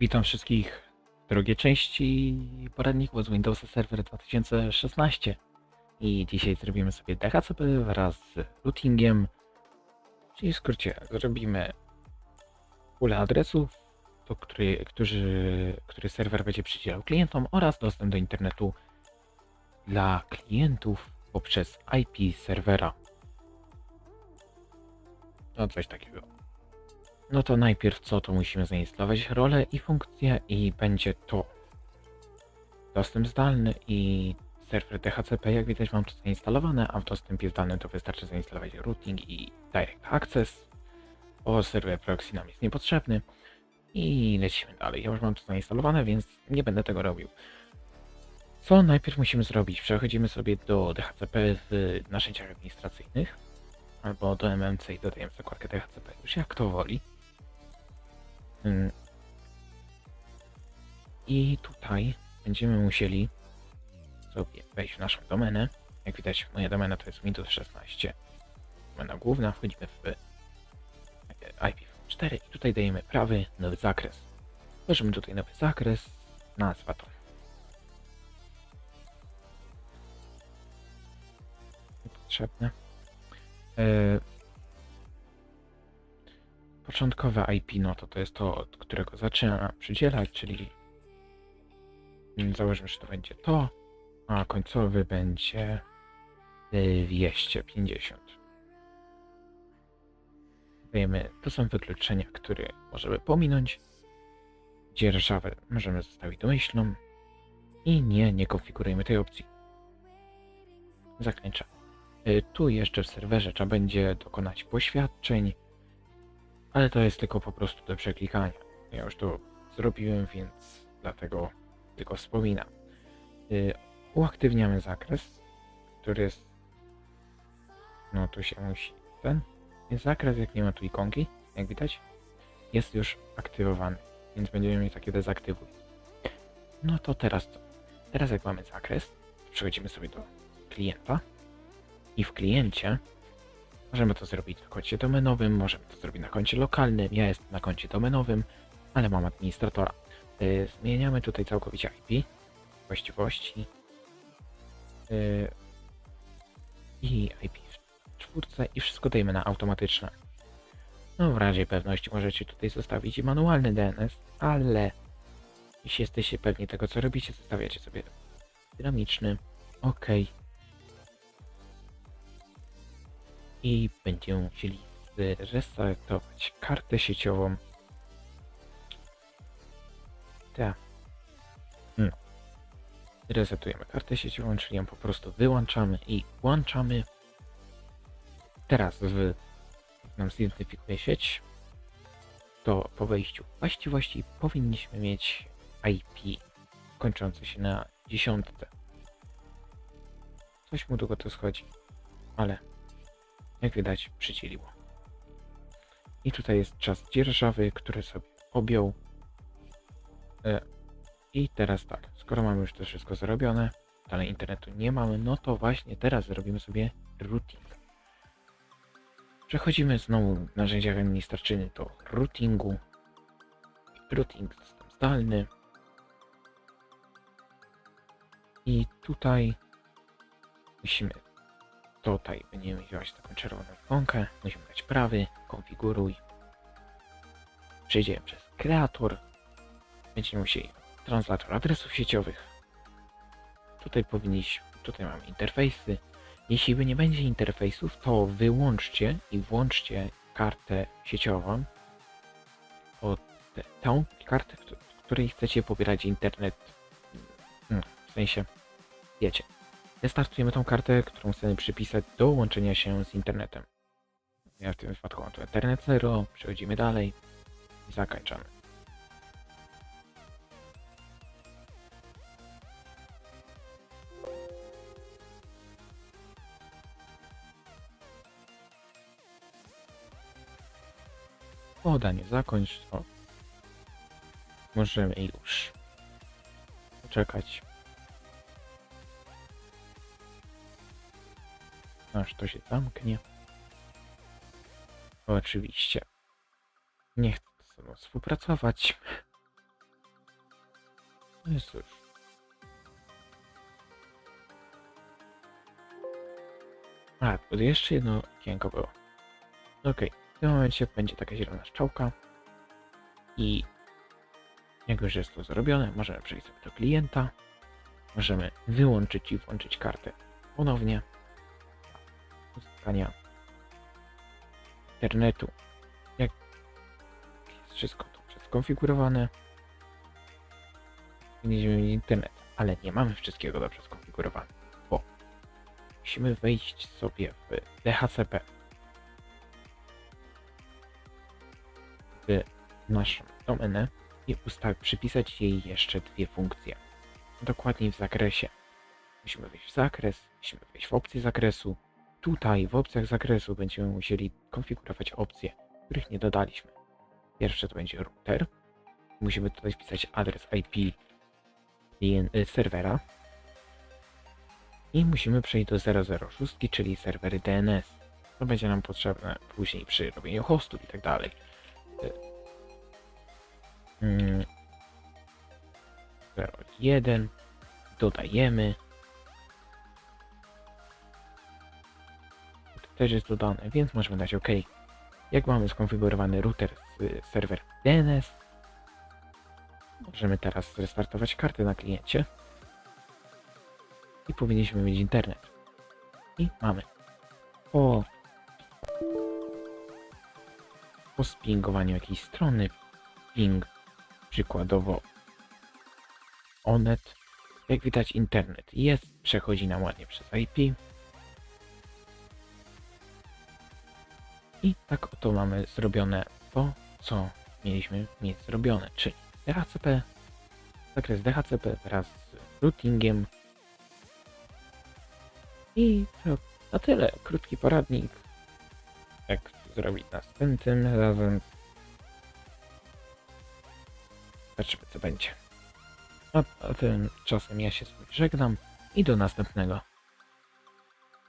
Witam wszystkich drogie części poradników z Windowsa Server 2016 i dzisiaj zrobimy sobie DHCP wraz z routingiem, czyli w skrócie zrobimy pulę adresów, do który, którzy, który serwer będzie przydzielał klientom oraz dostęp do internetu dla klientów poprzez IP serwera. No coś takiego. No to najpierw co, to musimy zainstalować rolę i funkcję i będzie to dostęp zdalny i serwer DHCP, jak widać mam to zainstalowane, a w dostępie zdalnym to wystarczy zainstalować routing i direct access, bo serwer proxy nam jest niepotrzebny i lecimy dalej. Ja już mam to zainstalowane, więc nie będę tego robił. Co najpierw musimy zrobić? Przechodzimy sobie do DHCP w narzędziach administracyjnych albo do MMC i dodajemy zakładkę DHCP, już jak to woli. Mm. I tutaj będziemy musieli sobie wejść w naszą domenę. Jak widać, moja domena to jest Windows 16. Domena główna, wchodzimy w IPv4 i tutaj dajemy prawy nowy zakres. Tworzymy tutaj nowy zakres, nazwa to. Niepotrzebne. E, Początkowe IP, no to to jest to, od którego zaczyna przydzielać, czyli założymy, że to będzie to, a końcowy będzie y, 250. Wiemy, to są wykluczenia, które możemy pominąć. Dzierżawę możemy zostawić domyślną i nie, nie konfigurujemy tej opcji. Zakończamy. Y, Tu jeszcze w serwerze trzeba będzie dokonać poświadczeń, ale to jest tylko po prostu do przeklikania. Ja już to zrobiłem, więc dlatego tylko wspominam. Y, uaktywniamy zakres, który jest. No tu się musi. Ten zakres, jak nie ma tu ikonki, jak widać, jest już aktywowany, więc będziemy mieli takie dezaktywuj. No to teraz co? Teraz jak mamy zakres, przechodzimy sobie do klienta i w kliencie Możemy to zrobić na koncie domenowym, możemy to zrobić na koncie lokalnym. Ja jestem na koncie domenowym, ale mam administratora. Yy, zmieniamy tutaj całkowicie IP, właściwości yy, i IP w czwórce i wszystko dajemy na automatyczne. No w razie pewności możecie tutaj zostawić i manualny DNS, ale jeśli jesteście pewni tego co robicie, zostawiacie sobie dynamiczny. OK. I będziemy musieli zresetować kartę sieciową. Tak. No. Resetujemy kartę sieciową, czyli ją po prostu wyłączamy i włączamy. Teraz w nam zidentyfikuje sieć, to po wejściu właściwości powinniśmy mieć IP kończące się na dziesiątce. Coś mu długo to schodzi, ale jak widać, przycieliło. I tutaj jest czas dzierżawy, który sobie objął. E, I teraz tak, skoro mamy już to wszystko zrobione, dalej internetu nie mamy, no to właśnie teraz zrobimy sobie routing. Przechodzimy znowu w narzędziach administracyjnych do routingu. Routing system zdalny. I tutaj musimy Tutaj będziemy wziąć taką czerwoną ikonkę, musimy dać prawy, konfiguruj. Przejdziemy przez kreator. Będziemy musieli translator adresów sieciowych. Tutaj powinniśmy, tutaj mamy interfejsy. Jeśli by nie będzie interfejsów, to wyłączcie i włączcie kartę sieciową. O tę, tą kartę, w której chcecie pobierać internet. Hmm, w sensie, wiecie, Restartujemy tą kartę, którą chcemy przypisać do łączenia się z internetem. Ja w tym wypadku mam to Ethernet 0, przechodzimy dalej i zakończamy. Podanie zakończ. O. Możemy już poczekać aż to się zamknie. Oczywiście. Nie chcę ze sobą współpracować. No jest cóż. A, tu jeszcze jedno okienko było. Okej, w tym momencie będzie taka zielona strzałka. I jak już jest to zrobione, możemy przejść sobie do klienta. Możemy wyłączyć i włączyć kartę ponownie. Internetu. Jak jest wszystko dobrze skonfigurowane. Będziemy mieli internet, ale nie mamy wszystkiego dobrze skonfigurowane, bo musimy wejść sobie w DHCP. W naszą domenę i ustaw, przypisać jej jeszcze dwie funkcje. Dokładniej w zakresie. Musimy wejść w zakres, musimy wejść w opcję zakresu. Tutaj w opcjach zakresu będziemy musieli konfigurować opcje, których nie dodaliśmy. Pierwsze to będzie router. Musimy tutaj wpisać adres IP y, serwera. I musimy przejść do 006, czyli serwery DNS. To będzie nam potrzebne później przy robieniu hostów i tak dalej. Y, Mm. 01 dodajemy. Też jest dodane, więc możemy dać OK. Jak mamy skonfigurowany router z serwer DNS, możemy teraz zrestartować kartę na kliencie i powinniśmy mieć internet. I mamy. Po, po spingowaniu jakiejś strony, ping przykładowo Onet. Jak widać internet jest, przechodzi nam ładnie przez IP. I tak oto mamy zrobione to, co mieliśmy mieć zrobione, czyli DHCP, zakres DHCP wraz z routingiem. I to na tyle. Krótki poradnik, jak zrobić następnym razem. Zobaczymy co będzie. A, tymczasem ja się z żegnam i do następnego.